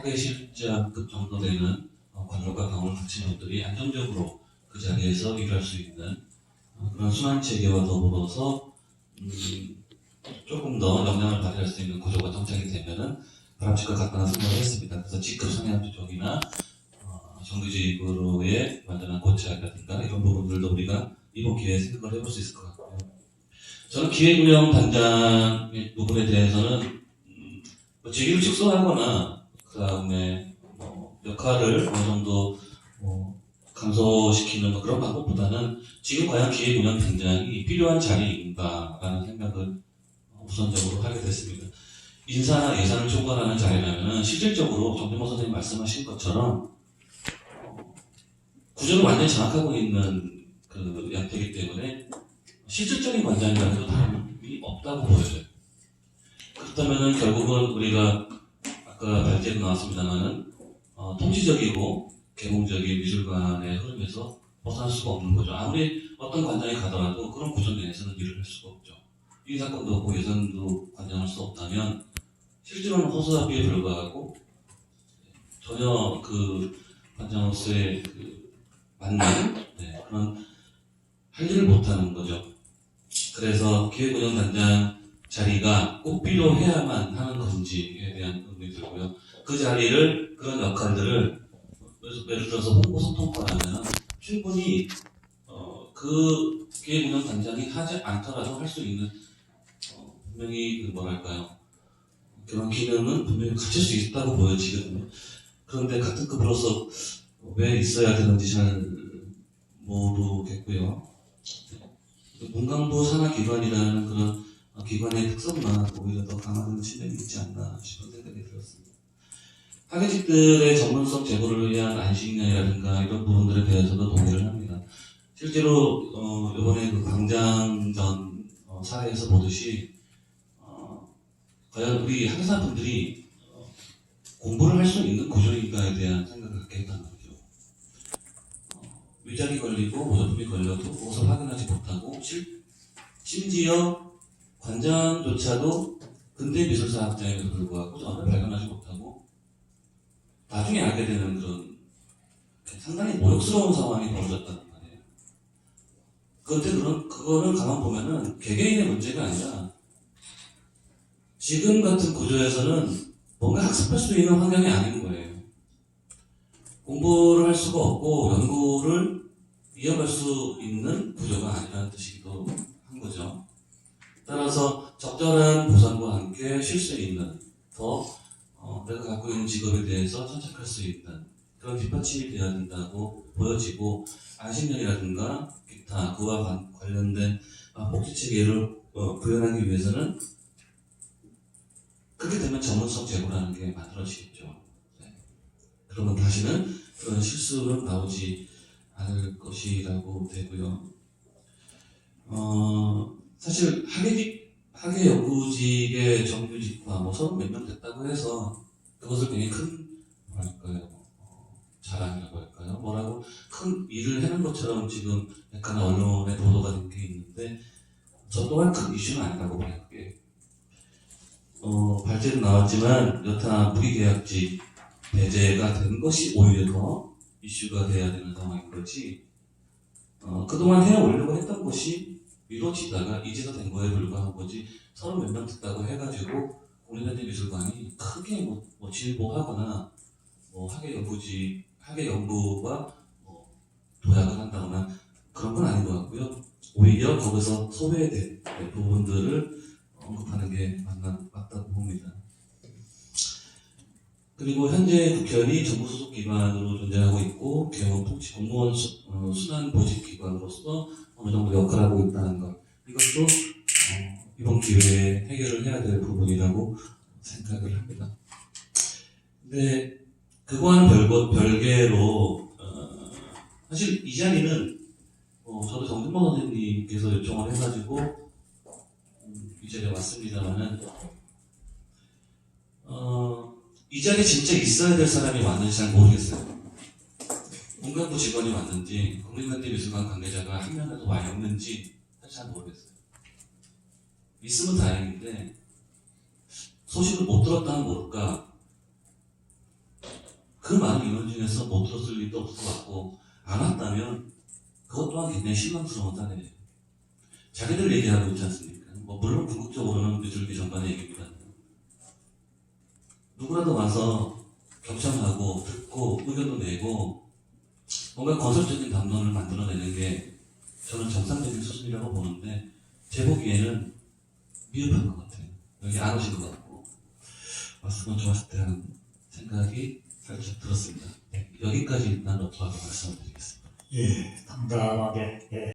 학예 실장급 정도 되는 어, 경험을 갖춘 분들이 안정적으로 그 자리에서 일할 수 있는 어, 그런 순환 체계와 더불어서 음, 조금 더 영향을 발휘할 수 있는 구조가 정착이 되면은 바람직할 것 같다는 생각을 했습니다. 그래서 직급 성향 쪽이나 어, 정규직으로의 완전한 고착이라든가 이런 부분들도 우리가 이번 기회에 생각을 해볼 수 있을 것 같고요. 저는 기획운영 단장 부분에 대해서는 음, 뭐 직위를 축소하거나 그 다음에 뭐 역할을 어느 정도 뭐 감소시키는 뭐 그런 방법보다는 지금 과연 기획 운영 단장이 필요한 자리인가라는 생각을 우선적으로 하게 됐습니다. 인사나 예산을 총괄하는 자리라면 실질적으로 정대모 선생님 말씀하신 것처럼 어, 구조를 완전히 장악하고 있는 그 양태이기 때문에 실질적인 관장이라는 건 다름이 없다고 보여져요. 그렇다면은 결국은 우리가 아까 발제도 나왔습니다만은 어, 통치적이고 개몽적인 미술관의 흐름에서 벗어날 수가 없는 거죠. 아무리 어떤 관장이 가더라도 그런 구조 내에서는 일을 할 수가 없죠. 인사권도 없고 예산도 관장할 수 없다면 실제로는 허수아비에 불과하고 전혀 그 관장으로서의 그 맞는 네, 그런 할 일을 못하는 거죠. 그래서 기획운영단장 자리가 꼭 필요해야만 하는 건지에 대한 의문이 들고요. 그 자리를 그런 역할들을 예를- 들어서 홍보 소통과라면 충분히 어, 그 기획운영 단장이 하지 않더라도 할 수 있는 어, 분명히 그 뭐랄까요 그런 기능은 분명히 갖출 수 있다고 보여지거든요. 그런데 같은 급으로서 왜 있어야 되는지 잘 모르겠고요. 문광부 산하기관이라는 그런 기관의 특성만 오히려 더 강화되는 측면이 있지 않나 싶은 생각이 들었습니다. 학예직들의 전문성 제고를 위한 안식년이라든가 이런 부분들에 대해서도 동의를 합니다. 실제로 어, 이번에 그 광장전 어, 사례에서 보듯이 어, 과연 우리 학사분들이 어, 공부를 할 수 있는 구조인가에 대한 생각을 갖게 했다는 거죠. 어, 위장이 걸리고 모조품이 걸려도 그것을 확인하지 못하고 실, 심지어 관장조차도 근대 미술사 학자임에도 불구하고 전혀 발견하지 못하고 나중에 알게 되는 그런 상당히 모욕스러운 상황이 벌어졌다는 말이에요. 그런데 그런, 그거를 가만 보면은 개개인의 문제가 아니라 지금 같은 구조에서는 뭔가 학습할 수 있는 환경이 아닌 거예요. 공부를 할 수가 없고 연구를 이어갈 수 있는 구조가 아니라는 뜻이기도 한 거죠. 따라서 적절한 보상과 함께 쉴 수 있는 더 어, 내가 갖고 있는 직업에 대해서 선착할 수 있는 그런 뒷받침이 되어야 된다고 보여지고 안식년이라든가 기타 그와 관- 관련된 아, 복지 체계를 어, 구현하기 위해서는 그렇게 되면 전문성 제고라는 게 만들어지겠죠. 네. 그러면 다시는 그런 실수는 나오지 않을 것이라고 되고요. 어, 사실 학예직, 학예 연구직의 정규직과 뭐 서른 몇 명 됐다고 해서 그것을 굉장히 큰 뭐랄까요 어, 자랑이라고 할까요? 뭐라고 큰 일을 해는 것처럼 지금 약간 언론에 보도가 된 게 있는데 저 또한 큰 이슈는 아니라고 봐요. 그게 어, 발제도 나왔지만 여타 무기계약직 배제가 된 것이 오히려 더 이슈가 돼야 되는 상황인 거지. 어, 그동안 해 오려고 했던 것이 이루어지다가 이제서 된 거에 불과한 거지. 서로 몇명 듣다고 해가지고 국립현대 미술관이 크게 뭐, 뭐 진보하거나 뭐 학예 연구지 학예 연구와 뭐 도약을 한다거나 그런 건 아닌 것 같고요. 오히려 거기서 소외된 부분들을 언급하는 게 맞나, 맞다고 봅니다. 그리고 현재 국현이 정부 소속 기관으로 존재하고 있고 통치 공무원 수, 어, 순환 보직 기관으로서 어느 정도 역할을 하고 있다는 것 이것도 어, 이번 기회에 해결을 해야 될 부분이라고 생각을 합니다. 근데 그거와는 별거, 별개로 어, 사실 이 자리는 어, 저도 정준범 선생님께서 요청을 해가지고 음, 이 자리에 왔습니다만은 어, 이 자리에 진짜 있어야 될 사람이 왔는지 잘 모르겠어요. 문광부 직원이 왔는지 국립현대미술관 관계자가 한 명이라도 와 있는지 잘 모르겠어요. 있으면 다행인데 소식을 못 들었다면 모를까 그 많은 인원 중에서 못 들었을 리도 없을 것 같고 안 왔다면 그것 또한 굉장히 실망스러운 사례예요. 자기들 얘기하고 있지 않습니까? 뭐 물론 궁극적으로는 미술기 전반의 얘기보다는 누구라도 와서 경청하고 듣고 의견도 내고 뭔가 건설적인 담론을 만들어내는 게 저는 정상적인 수준이라고 보는데 제 보기에는 미흡한 것 같아요. 여기 안 오신 것 같고 왔으면 좋았을 때라는 생각이 살짝 들었습니다. 네, 여기까지 일단 어토하고 말씀을 드리겠습니다. 예, 당당하게 예,